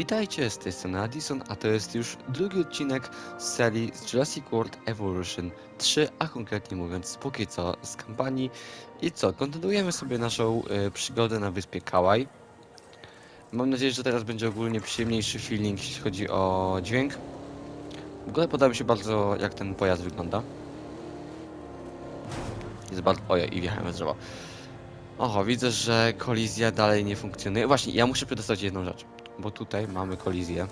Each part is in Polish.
Witajcie, z tej strony Addison, a to jest już drugi odcinek z serii z Jurassic World Evolution 3, a konkretnie mówiąc póki co z kampanii. I co, kontynuujemy sobie naszą y, przygodę na wyspie Kałaj. Mam nadzieję, że teraz będzie ogólnie przyjemniejszy feeling, jeśli chodzi o dźwięk. W ogóle podoba mi się bardzo, jak ten pojazd wygląda. Jest bardzo... I wjechałem w drzewo. Oho, widzę, że kolizja dalej nie funkcjonuje. Właśnie, ja muszę przedostawić jedną rzecz bo tutaj mamy kolizję.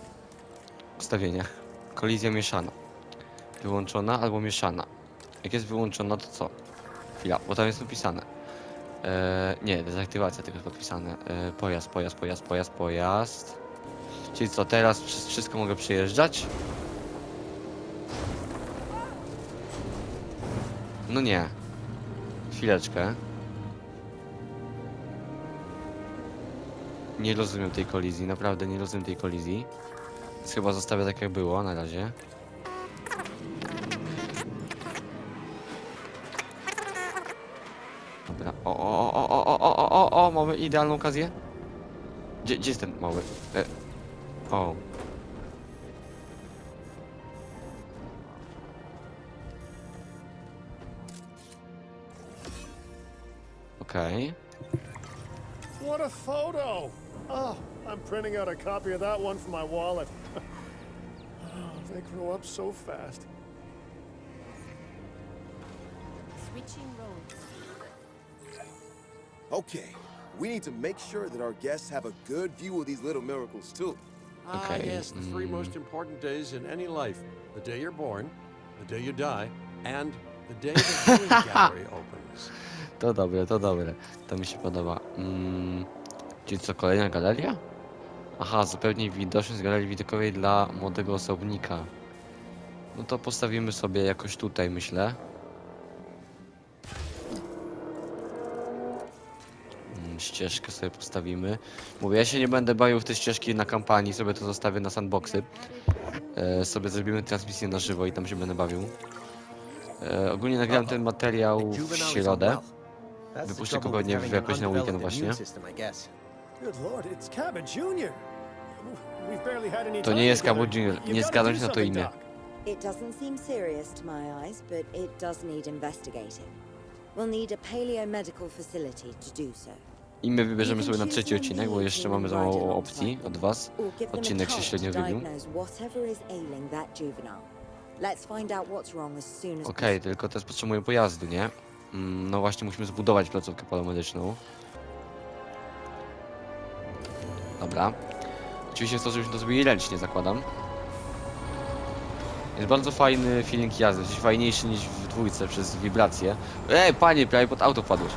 Ustawienie. Kolizja mieszana. Wyłączona albo mieszana. Jak jest wyłączona, to co? Chwila, bo tam jest napisane. Eee, nie, dezaktywacja tylko jest podpisane. Eee, pojazd, pojazd, pojazd, pojazd, pojazd. Czyli co, teraz przez wszystko mogę przejeżdżać? No nie. Chwileczkę. Nie rozumiem tej kolizji, naprawdę nie rozumiem tej kolizji. Więc chyba zostawię tak jak było na razie. Dobra, o, o, o, o, o, o, o, o, o, mamy idealną okazję. Gdzie, gdzie jest ten mały? E, o. Okej. What a photo! Oh, I'm printing out a copy of that one for my wallet. oh, they grow up so fast. Switching roads. Okay, we need to make sure that our guests have a good view of these little miracles too. Ah, yes, the three mm. most important days in any life the day you're born, the day you die, and the day the viewing gallery opens. To dobre, to dobre. To mi się podoba. Mm, czyli co, kolejna galeria? Aha, zupełnie widoczność z galerii widokowej dla młodego osobnika. No to postawimy sobie jakoś tutaj, myślę. Mm, ścieżkę sobie postawimy. Mówię, ja się nie będę bawił w te ścieżki na kampanii, sobie to zostawię na sandboxy. E, sobie zrobimy transmisję na żywo i tam się będę bawił. E, ogólnie nagrałem ten materiał w środę. Wypuszczę go pewnie w- jakoś na weekend właśnie. To nie jest Cabo Junior, nie zgadzam się na to inne. It doesn't seem serious to my eyes, but it does need investigating. We'll need a paleomedical facility to do so. I my wybierzemy sobie na trzeci odcinek, bo jeszcze mamy za mało opcji od was. Odcinek się średnio wybił. Okej, okay, tylko teraz potrzebuję pojazdu, nie? Mm, no właśnie, musimy zbudować placówkę palemedyczną. Dobra. Oczywiście to, żebyśmy to zrobili ręcznie, zakładam. Jest bardzo fajny feeling jazdy, coś fajniejszy niż w dwójce przez wibracje. Ej, panie, prawie pod auto wpadłeś.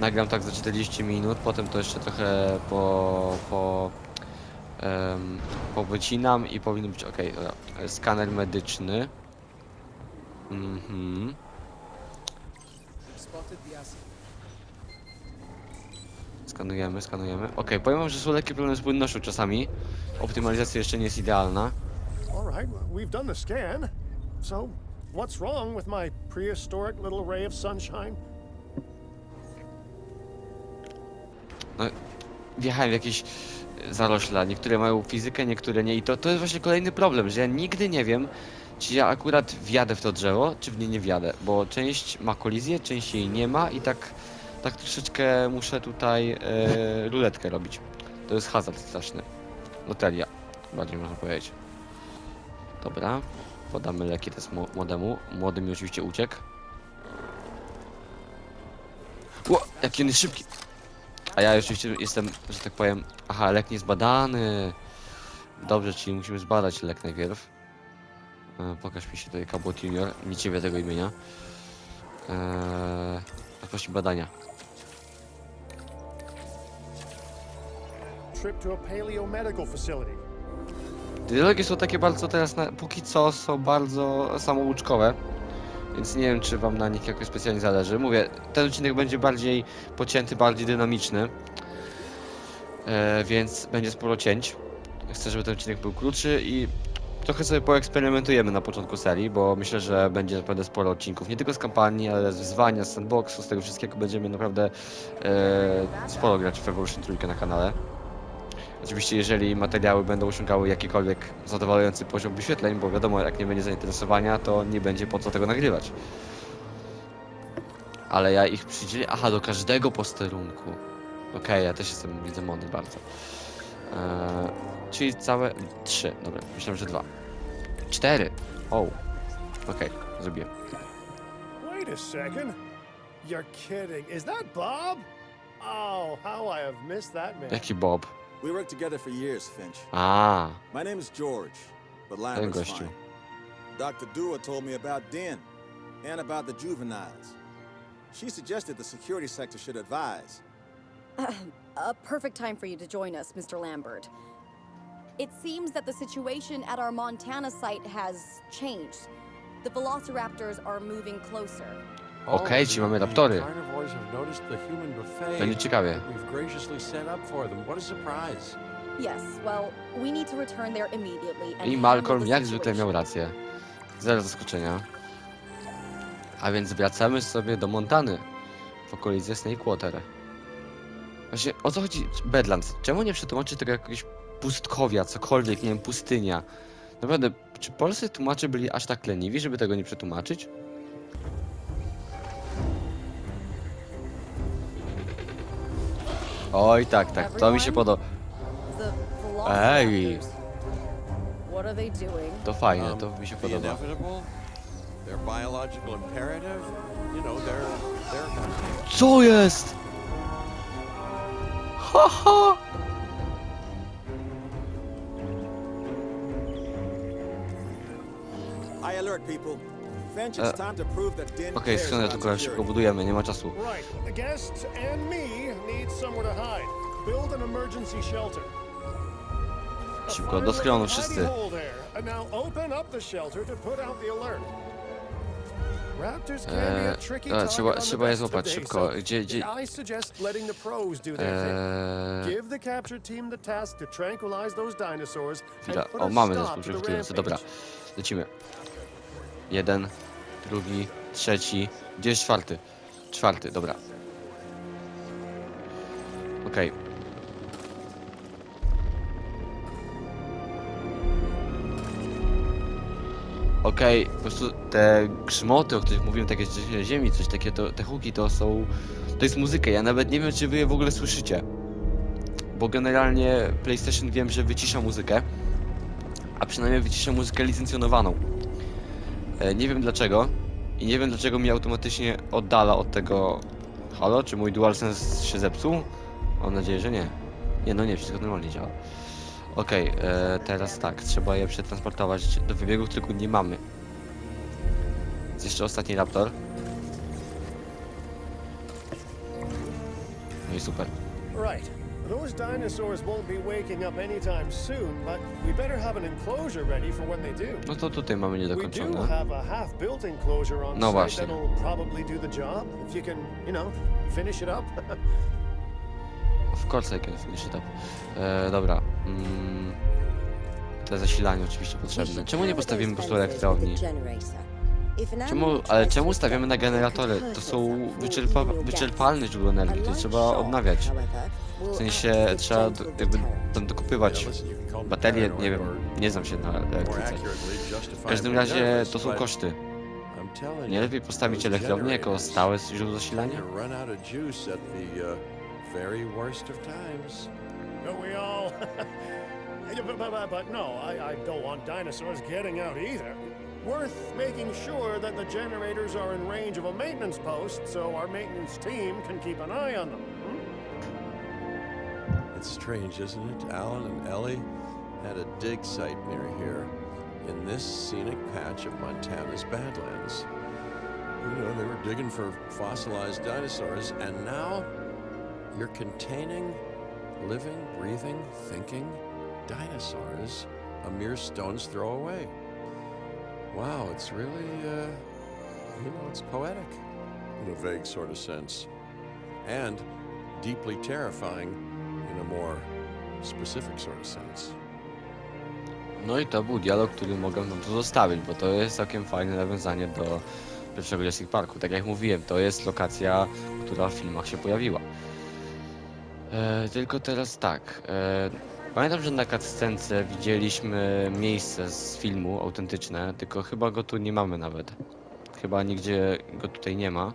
Nagram tak za 40 minut, potem to jeszcze trochę po... po em, powycinam i powinno być ok. Skaner medyczny. Mhm. Skanujemy, skanujemy. Ok, powiem wam, że są lekkie problemy z płynnością czasami. Optymalizacja jeszcze nie jest idealna. All right, well, we've done the scan. So, what's wrong with my prehistoric little ray of sunshine? Wjechałem w jakieś e, zarośla. Niektóre mają fizykę, niektóre nie. I to, to jest właśnie kolejny problem, że ja nigdy nie wiem, czy ja akurat wjadę w to drzewo, czy w nie nie wjadę. Bo część ma kolizję, część jej nie ma i tak, tak troszeczkę muszę tutaj e, ruletkę robić. To jest hazard straszny. Loteria, bardziej można powiedzieć. Dobra, podamy leki mł- młodemu. Młody mi oczywiście uciekł. Ło, jaki on jest szybki. A ja oczywiście jestem, że tak powiem, aha, lek nie zbadany. Dobrze, czyli musimy zbadać lek najpierw. E, pokaż mi się tutaj Cabot Junior, nie ciebie tego imienia. Eee, badania. Trip to a paleomedical facility. Dialogi są takie bardzo teraz, na, póki co są bardzo samouczkowe. Więc nie wiem, czy wam na nich jakoś specjalnie zależy. Mówię, ten odcinek będzie bardziej pocięty, bardziej dynamiczny. E, więc będzie sporo cięć. Chcę, żeby ten odcinek był krótszy i trochę sobie poeksperymentujemy na początku serii, bo myślę, że będzie naprawdę sporo odcinków. Nie tylko z kampanii, ale z wyzwania, z sandboxu, z tego wszystkiego będziemy naprawdę e, sporo grać w Evolution Trójkę na kanale. Oczywiście, jeżeli materiały będą osiągały jakikolwiek zadowalający poziom wyświetleń, bo wiadomo, jak nie będzie zainteresowania, to nie będzie po co tego nagrywać. Ale ja ich przydzielę. Aha, do każdego posterunku. Okej, ja też jestem, widzę mądry bardzo. Eee, czyli całe trzy. Dobra, myślałem, że dwa. Cztery. O. Okej, zrobiłem. Wait a second. You're kidding. Is that Bob? Oh, how I have missed that man. Jaki Bob? We worked together for years, Finch. Ah. My name is George, but ten Lambert's gościu. fine. Dr. Dua told me about Den and about the juveniles. She suggested the security sector should advise. A perfect time for you to join us, Mr. Lambert. It seems that the situation at our Montana site has changed. The velociraptors are moving closer. Okej, czyli mamy raptory. Yes, well, we need to return there immediately and I handle Malcolm the jak zwykle miał situation. rację. Zero zaskoczenia. A więc wracamy sobie do Montany. W okolicy Snakewater. Właśnie o co chodzi Badlands? Czemu nie przetłumaczy tego jakiegoś pustkowia, cokolwiek, nie wiem, pustynia? Naprawdę, czy polscy tłumacze byli aż tak leniwi, żeby tego nie przetłumaczyć? Oj tak, tak, to mi się podoba. Doing? To fajne, Um, to mi się podoba. Co jest? Haha! I alert people. Okej, schronę about tylko szybko budujemy, nie ma czasu. A Szybko, do schronu wszyscy. a Eee, target trzeba- trzeba je złapać szybko. Gdzie- gdzie-. Eee, chwila. O, a mamy zespół przygotowujący. Dobra, lecimy. Jeden, drugi, trzeci. Gdzie jest czwarty? Czwarty, dobra. Okej. Okej, po prostu te grzmoty, o których mówiłem, takie z ziemi, coś takie, to, te huki to są... To jest muzyka, ja nawet nie wiem, czy wy je w ogóle słyszycie. Bo generalnie PlayStation wiem, że wycisza muzykę, a przynajmniej wycisza muzykę licencjonowaną. E, nie wiem dlaczego i nie wiem dlaczego mi automatycznie oddala od tego... Halo, czy mój DualSense się zepsuł? Mam nadzieję, że nie. Nie, no nie, wszystko normalnie działa. Okej, e, teraz tak, trzeba je przetransportować do wybiegów, tylko nie mamy. Jest jeszcze ostatni raptor. No i super. Right. Those dinosaurs won't be waking up anytime soon, but we better have an enclosure ready for when they do. No to tutaj mamy We do niedokończone. have a half-built enclosure on No site właśnie. that'll probably do the job if you can, you know, finish it up. Of course I can finish it up. E, dobra. Mm, te zasilanie oczywiście potrzebne. Czemu nie postawimy po prostu elektrowni? Czemu, ale czemu stawiamy na generatory? To są wyczerpa, wyczerpalne źródła energii, to trzeba odnawiać. W sensie trzeba do, jakby tam dokupywać baterie, nie wiem, nie znam się na elektryce. W każdym razie to są koszty. Nie lepiej postawić elektrownię jako stałe źródło zasilania? But, but, but, but no, I, I don't want dinosaurs getting out either. Worth making sure that the generators are in range of a maintenance post so our maintenance team can keep an eye on them. hmm? It's strange, isn't it? Alan and Ellie had a dig site near here, in this scenic patch of Montana's Badlands. You know, they were digging for fossilized dinosaurs, and now you're containing living, breathing, thinking dinosaurs a mere stone's throw away. Wow, it's really, uh, you know, it's poetic in a vague sort of sense. And deeply terrifying in a more specific sort of sense. No i to był dialog, który mogę wam tu zostawić, bo to jest całkiem fajne nawiązanie do pierwszego Jurassic Parku. Tak jak mówiłem, to jest lokacja, która w filmach się pojawiła. E, tylko teraz tak. E, Pamiętam, że na cutscence widzieliśmy miejsce z filmu autentyczne, tylko chyba go tu nie mamy nawet. Chyba nigdzie go tutaj nie ma.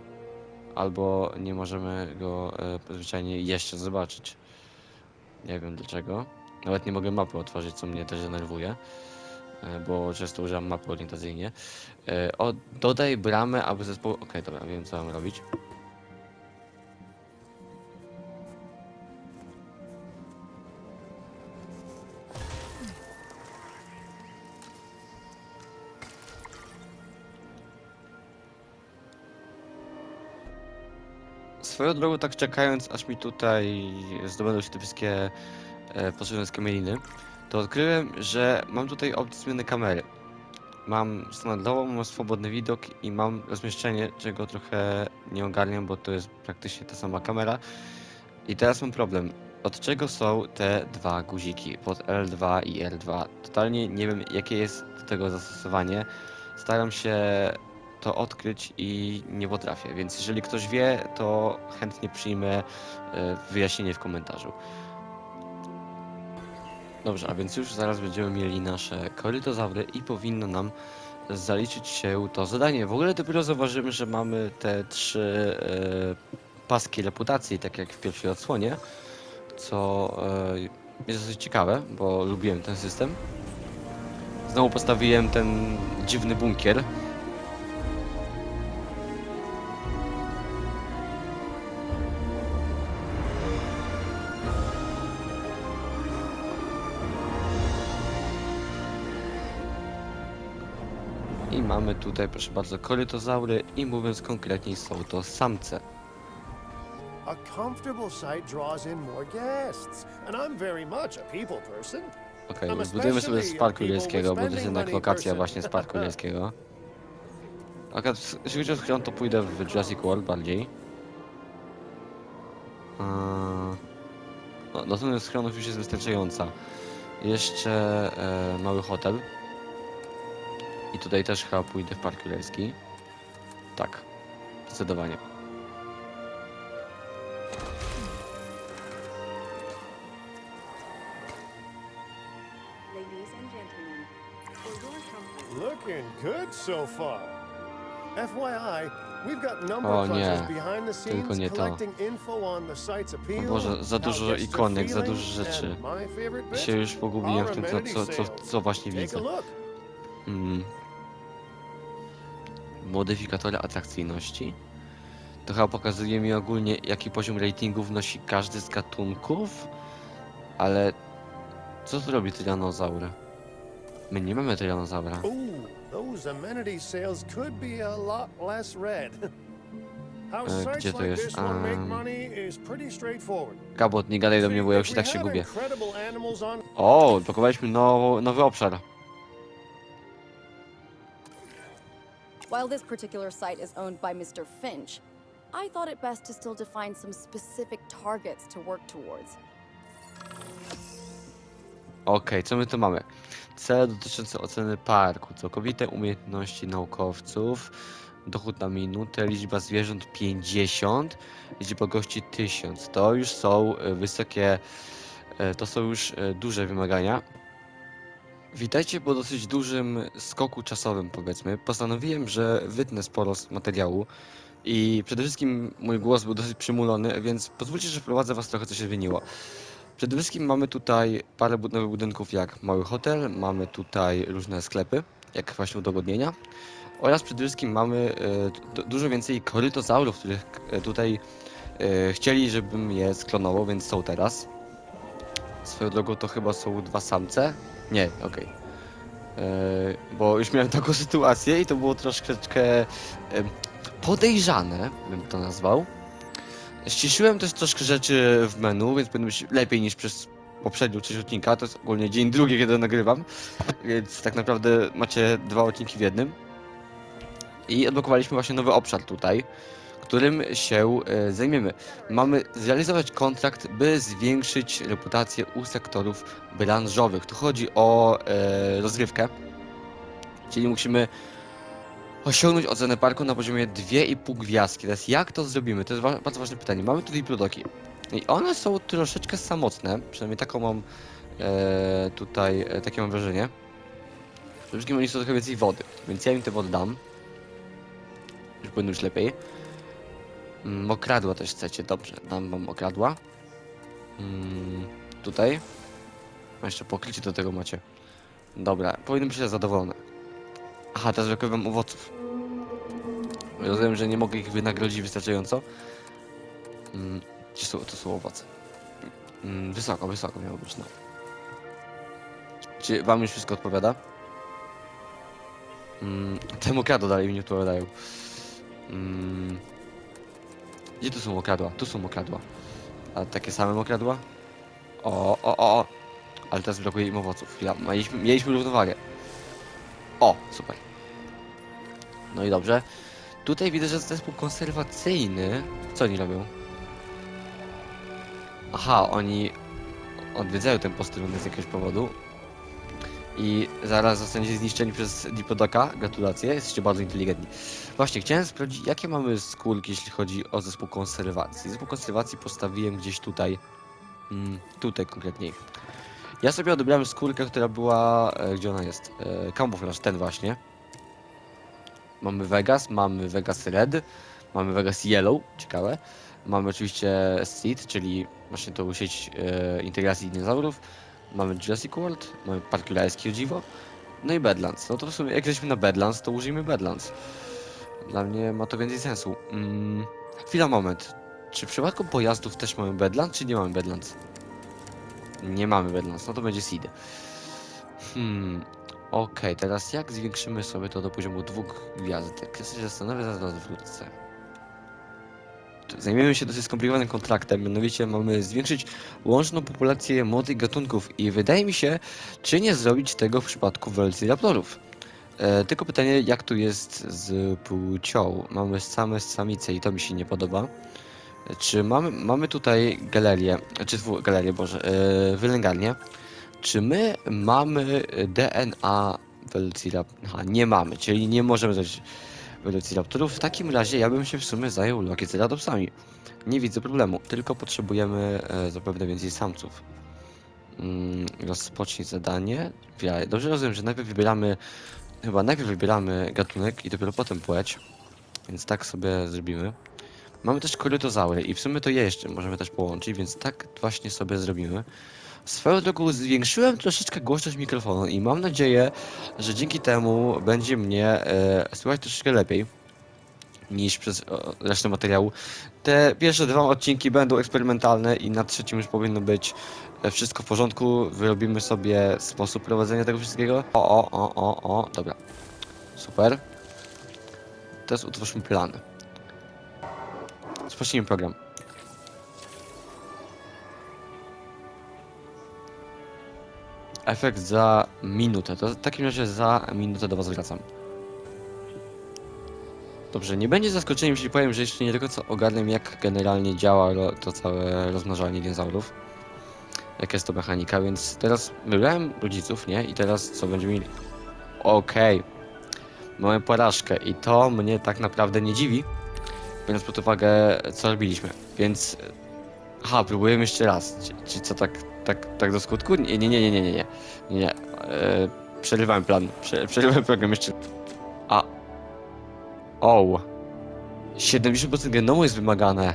Albo nie możemy go e, zwyczajnie jeszcze zobaczyć. Nie wiem dlaczego. Nawet nie mogę mapy otworzyć, co mnie też denerwuje. e, Bo często używam mapy orientacyjnie. E, O, dodaj bramę, aby zespół... Okej, dobra, wiem co mam robić. Swoją drogą, tak czekając, aż mi tutaj zdobędą się te wszystkie e, potrzebne skamieliny, to odkryłem, że mam tutaj opcję zmiany kamery. Mam standardową, mam swobodny widok i mam rozmieszczenie, czego trochę nie ogarniam, bo to jest praktycznie ta sama kamera. I teraz mam problem. Od czego są te dwa guziki pod L2 i R2? Totalnie nie wiem, jakie jest do tego zastosowanie. Staram się to odkryć i nie potrafię, więc jeżeli ktoś wie, to chętnie przyjmę e, wyjaśnienie w komentarzu. Dobrze, a więc już zaraz będziemy mieli nasze korytozaury i powinno nam zaliczyć się to zadanie. W ogóle dopiero zauważymy, że mamy te trzy e, paski reputacji, tak jak w pierwszej odsłonie, co e, jest dosyć ciekawe, bo lubiłem ten system. Znowu postawiłem ten dziwny bunkier, mamy tutaj, proszę bardzo, korytozaury i mówiąc konkretniej, są to samce. A comfortable site draws in more guests, and I'm very much a people person. Okej, I'm zbudujemy sobie z Parku people Wielskiego, bo to jest jednak lokacja właśnie z. Parku Wielskiego. Akurat jeśli chodzi o schron, to pójdę w Jurassic World bardziej. No, dostępność schronów już jest wystarczająca. Jeszcze e, mały hotel. Tutaj też chyba pójdę w Park Wielski. Tak, zdecydowanie. Ladies and gentlemen, for your comfort, Looking good so far. FYI, we've got number O crunchers nie, behind the tylko scenes nie to. collecting info on the site's appeal. Boże, za how dużo guests are ikonek, za feeling, dużo rzeczy. and my favorite bit, Się już pogubiłem w tym, co, co, co, właśnie Take widzę. look. Mm. Modyfikatory atrakcyjności. To chyba pokazuje mi ogólnie, jaki poziom ratingu wnosi każdy z gatunków. Ale co zrobi tyranozaur? My nie mamy tyranozaura. Ooh, those amenity sales could be a lot less red. How E, sites gdzie to like jest? this one make Em. money is pretty straightforward. Gabot, nie gadaj do mnie, bo ja już i we tak się gubię. O, odblokowaliśmy now, nowy obszar. While this particular site is owned by Mr. Finch, I thought it best to still define some specific targets to work towards. Okej, co my tu mamy? Cele dotyczące oceny parku, całkowite umiejętności naukowców, dochód na minutę, liczba zwierząt 50, liczba gości 1000. To już są e, wysokie, e, to są już e, duże wymagania. Witajcie po dosyć dużym skoku czasowym, powiedzmy. Postanowiłem, że wytnę sporo z materiału i przede wszystkim mój głos był dosyć przymulony, więc pozwólcie, że wprowadzę was trochę, co się zmieniło. Przede wszystkim mamy tutaj parę nowych budynków jak mały hotel, mamy tutaj różne sklepy, jak właśnie udogodnienia oraz przede wszystkim mamy du- dużo więcej korytozaurów, których e, tutaj e, chcieli, żebym je sklonował, więc są teraz. Swoją drogą to chyba są dwa samce. Nie, okej. E, Bo już miałem taką sytuację i to było troszeczkę podejrzane, bym to nazwał. Ściszyłem też troszkę rzeczy w menu, więc powinno być lepiej niż przez poprzednią część odcinka. To jest ogólnie dzień drugi, kiedy nagrywam, więc tak naprawdę macie dwa odcinki w jednym. I odblokowaliśmy właśnie nowy obszar tutaj, którym się e, zajmiemy. Mamy zrealizować kontrakt, by zwiększyć reputację u sektorów branżowych. Tu chodzi o e, rozrywkę, czyli musimy osiągnąć ocenę parku na poziomie 2,5 gwiazdki. Teraz jak to zrobimy? To jest bardzo ważne pytanie. Mamy tutaj plutoki i one są troszeczkę samotne, przynajmniej taką mam e, tutaj takie mam wrażenie. Przede wszystkim oni chcą trochę więcej wody, więc ja im tę wodę dam. Już powinno już lepiej. Mm, Mokradła też chcecie, dobrze, dam wam mokradła. Mm, tutaj. Jeszcze pokrycie do tego macie. Dobra, powinny być zadowolone. Aha, teraz brakuje wam owoców. Rozumiem, że nie mogę ich wynagrodzić wystarczająco. Mm, gdzie są, to są owoce. Mm, wysoko, wysoko miało być, no. Czy wam już wszystko odpowiada? Mm, temu dalej mi nie odpowiadają. Mm, gdzie tu są mokradła? Tu są mokradła. A takie same mokradła? O, o, o, o. Ale teraz brakuje im owoców. Chwila, mieliśmy, mieliśmy równowagę. O, super. No i dobrze. Tutaj widzę, że zespół konserwacyjny. Co oni robią? Aha, oni odwiedzają ten posterunek z jakiegoś powodu. I zaraz zostaniecie zniszczeni przez Dipodoka. Gratulacje, jesteście bardzo inteligentni. Właśnie, chciałem sprawdzić, jakie mamy skórki, jeśli chodzi o zespół konserwacji. Zespół konserwacji postawiłem gdzieś tutaj. Mm, tutaj konkretniej. Ja sobie odebrałem skórkę, która była... E, gdzie ona jest? E, ten właśnie. Mamy Vegas, mamy Vegas Red, mamy Vegas Yellow, ciekawe. Mamy oczywiście Seed, czyli właśnie tą sieć e, integracji dinozaurów. Mamy Jurassic World, mamy Park Jurajski dziwo. No i Badlands. No to w sumie jak jesteśmy na Badlands, to użyjmy Badlands. Dla mnie ma to więcej sensu. Mm, chwila, moment. Czy w przypadku pojazdów też mamy Badlands, czy nie mamy Badlands? Nie mamy Badlands, no to będzie Seed. Hmm, okej, teraz jak zwiększymy sobie to do poziomu dwóch gwiazdek? Ja się zastanawiam, zaraz wrócę. Zajmiemy się dosyć skomplikowanym kontraktem, mianowicie mamy zwiększyć łączną populację młodych gatunków i wydaje mi się, czy nie zrobić tego w przypadku Velociraptorów. E, tylko pytanie, jak tu jest z płcią? Mamy same samice i to mi się nie podoba. Czy mamy, mamy tutaj galerię, czy galerię, boże, e, wylęgarnię. Czy my mamy DNA Velociraptorów? Aha, nie mamy, czyli nie możemy zrobić Velociraptorów. W takim razie ja bym się w sumie zajął Lokiceratopsami. Nie widzę problemu, tylko potrzebujemy e, zapewne więcej samców. Mm, rozpocznij zadanie. Dobrze rozumiem, że najpierw wybieramy, chyba najpierw wybieramy gatunek i dopiero potem płeć. Więc tak sobie zrobimy. Mamy też korytozaury i w sumie to je jeszcze możemy też połączyć, więc tak właśnie sobie zrobimy. Swoją drogą zwiększyłem troszeczkę głośność mikrofonu i mam nadzieję, że dzięki temu będzie mnie e, słychać troszeczkę lepiej niż przez resztę materiału. Te pierwsze dwa odcinki będą eksperymentalne i na trzecim już powinno być e, wszystko w porządku. Wyrobimy sobie sposób prowadzenia tego wszystkiego. O, o, o, o, o, dobra. Super. Teraz utwórzmy plan. Spocznijmy program. Efekt za minutę. To w takim razie za minutę do Was wracam. Dobrze, nie będzie zaskoczeniem, jeśli powiem, że jeszcze nie do końca ogarnę, jak generalnie działa to całe rozmnażanie dinozaurów. Jaka jest to mechanika, więc teraz wybrałem rodziców, nie? I teraz co będziemy mieli? Okej. Mamy porażkę i to mnie tak naprawdę nie dziwi, biorąc pod uwagę, co robiliśmy. Więc... Aha, próbujemy jeszcze raz. Czy, czy co, tak, tak, tak do skutku? Nie, nie, nie, nie, nie, nie, nie. E, przerywałem plan. Prze, przerywałem program jeszcze. A, o. 70% genomu jest wymagane.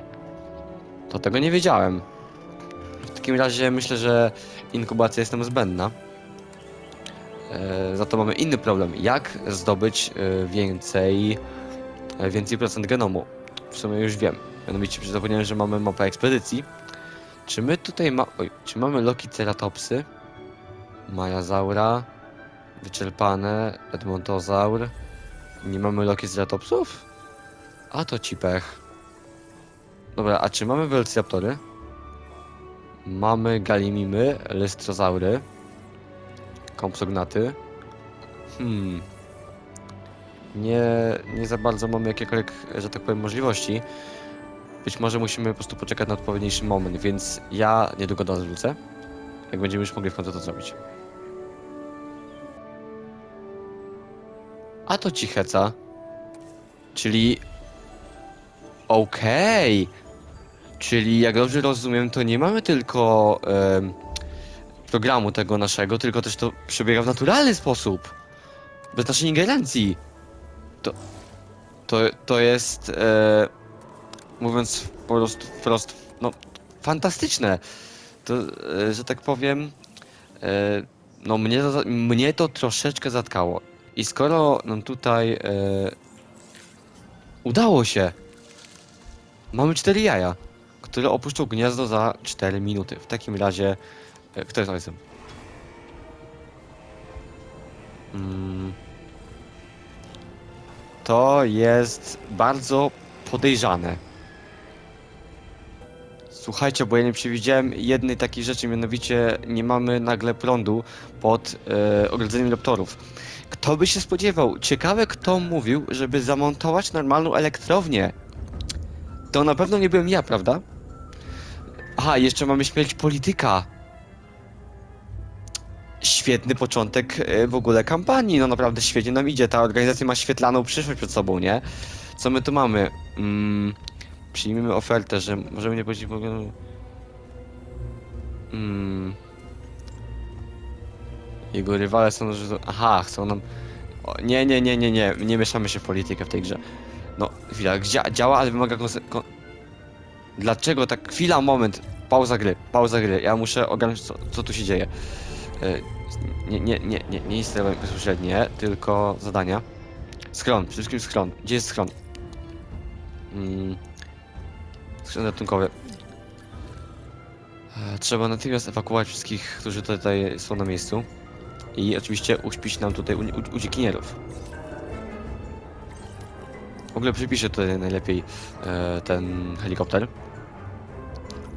To tego nie wiedziałem. W takim razie myślę, że inkubacja jest nam zbędna. E, za to mamy inny problem. Jak zdobyć e, więcej, e, więcej procent genomu? W sumie już wiem. Mianowicie zapomniałem, że mamy mapę ekspedycji. Czy my tutaj ma... Oj, czy mamy Loki Ceratopsy? Majazaura. Wyczerpane. Edmontozaur. Nie mamy Loki Ceratopsów? A to ci pech. Dobra, a czy mamy Velociraptory? Mamy Galimimy, Lystrozaury. Kompsognaty. Hmm. Nie, nie za bardzo mamy jakiekolwiek, że tak powiem, możliwości. Być może musimy po prostu poczekać na odpowiedniejszy moment, więc ja niedługo do wrócę. Jak będziemy już mogli w końcu to zrobić. A to cicheca. Czyli... Okej. Czyli jak dobrze rozumiem, to nie mamy tylko programu tego naszego, tylko też to przebiega w naturalny sposób. Bez naszej ingerencji. To, to, to jest, e, mówiąc po prostu wprost, no, fantastyczne. To, e, że tak powiem, e, no mnie to, mnie to troszeczkę zatkało. I skoro nam tutaj e, udało się, mamy cztery jaja, które opuszczą gniazdo za 4 minuty. W takim razie, kto jest ojcem? Mm. To jest bardzo podejrzane. Słuchajcie, bo ja nie przewidziałem jednej takiej rzeczy, mianowicie nie mamy nagle prądu pod e, ogrodzeniem raptorów. Kto by się spodziewał? Ciekawe, kto mówił, żeby zamontować normalną elektrownię. To na pewno nie byłem ja, prawda? Aha, jeszcze mamy śmierć polityka. Świetny początek e, w ogóle kampanii. No naprawdę świetnie nam idzie. Ta organizacja ma świetlaną przyszłość przed sobą, nie? Co my tu mamy? Mm, przyjmijmy ofertę, że możemy nie powiedzieć w ogóle. Mm. Jego rywale są. Że... Aha, chcą nam. O, nie, nie, nie, nie, nie. Nie mieszamy się w politykę w tej grze. No, chwila, dzia działa, ale wymaga konse kon Dlaczego tak? Chwila, moment. Pauza gry, pauza gry. Ja muszę ogarnąć, co, co tu się dzieje. E, Nie, nie, nie, nie, nie instalować bezpośrednie, tylko zadania. Schron, przede wszystkim schron. Gdzie jest schron? Mm. Schron ratunkowy. E, Trzeba natychmiast ewakuować wszystkich, którzy tutaj są na miejscu. I oczywiście uśpić nam tutaj uciekinierów. W ogóle przypiszę tutaj najlepiej e, ten helikopter.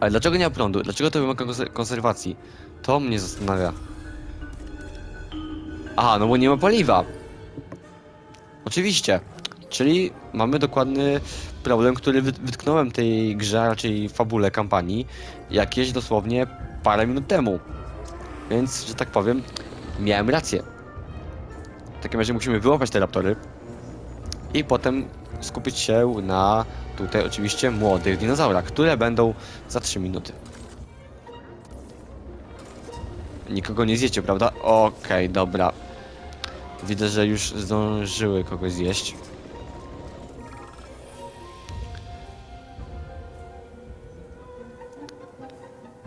Ale dlaczego nie ma prądu? Dlaczego to wymaga konser- konserwacji? To mnie zastanawia. Aha, no bo nie ma paliwa. Oczywiście. Czyli mamy dokładny problem, który wyt- wytknąłem tej grze, raczej fabule kampanii, jakieś dosłownie parę minut temu. Więc, że tak powiem, miałem rację. W takim razie musimy wyłapać te raptory i potem skupić się na tutaj oczywiście młodych dinozaurach, które będą za 3 minuty. Nikogo nie zjecie, prawda? Okej, dobra. Widzę, że już zdążyły kogoś zjeść.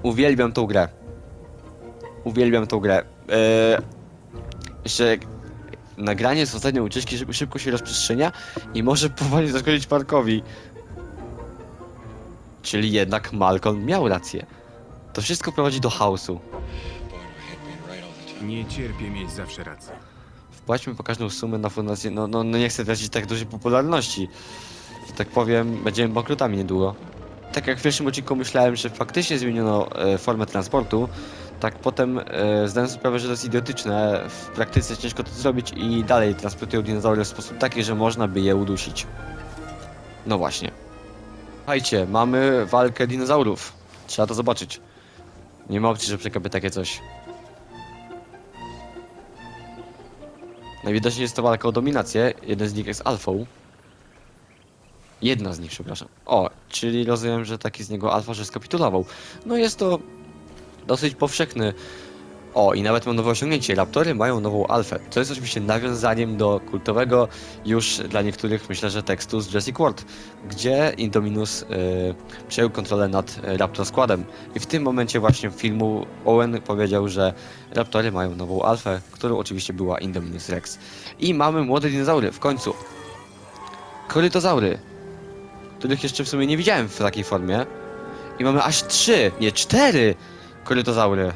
Uwielbiam tą grę. Uwielbiam tą grę. Eee, jeszcze nagranie z ostatniej ucieczki szybko, szybko się rozprzestrzenia i może powoli zaszkodzić Parkowi. Czyli jednak Malcolm miał rację. To wszystko prowadzi do chaosu. Nie cierpię mieć zawsze rację. Wpłaćmy po każdą sumę na fundację. No, no, no nie chcę tracić tak dużej popularności. Że tak powiem, będziemy bankrutami niedługo. Tak jak w pierwszym odcinku myślałem, że faktycznie zmieniono e, formę transportu, tak potem e, zdałem sobie sprawę, że to jest idiotyczne. W praktyce ciężko to zrobić i dalej transportują dinozaury w sposób taki, że można by je udusić. No właśnie. Słuchajcie, mamy walkę dinozaurów. Trzeba to zobaczyć. Nie ma opcji, że przekapię takie coś. Najwidoczniej jest to walka o dominację. Jeden z nich jest alfą. Jedna z nich, przepraszam. O, czyli rozumiem, że taki z niego alfa, że skapitulował. No jest to dosyć powszechny. O, i nawet mam nowe osiągnięcie. Raptory mają nową alfę. To jest oczywiście nawiązaniem do kultowego już dla niektórych, myślę, że tekstu z Jurassic World, gdzie Indominus y, przejął kontrolę nad Raptor składem. I w tym momencie właśnie filmu Owen powiedział, że Raptory mają nową alfę, którą oczywiście była Indominus Rex. I mamy młode dinozaury w końcu. Korytozaury, których jeszcze w sumie nie widziałem w takiej formie. I mamy aż trzy, nie cztery korytozaury.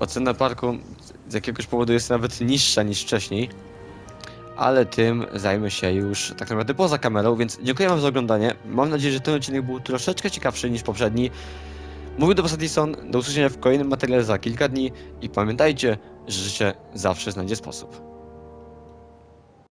Ocena parku z jakiegoś powodu jest nawet niższa niż wcześniej. Ale tym zajmę się już tak naprawdę poza kamerą, więc dziękuję wam za oglądanie. Mam nadzieję, że ten odcinek był troszeczkę ciekawszy niż poprzedni. Mówił do was Edison, do usłyszenia w kolejnym materiale za kilka dni i pamiętajcie, że życie zawsze znajdzie sposób.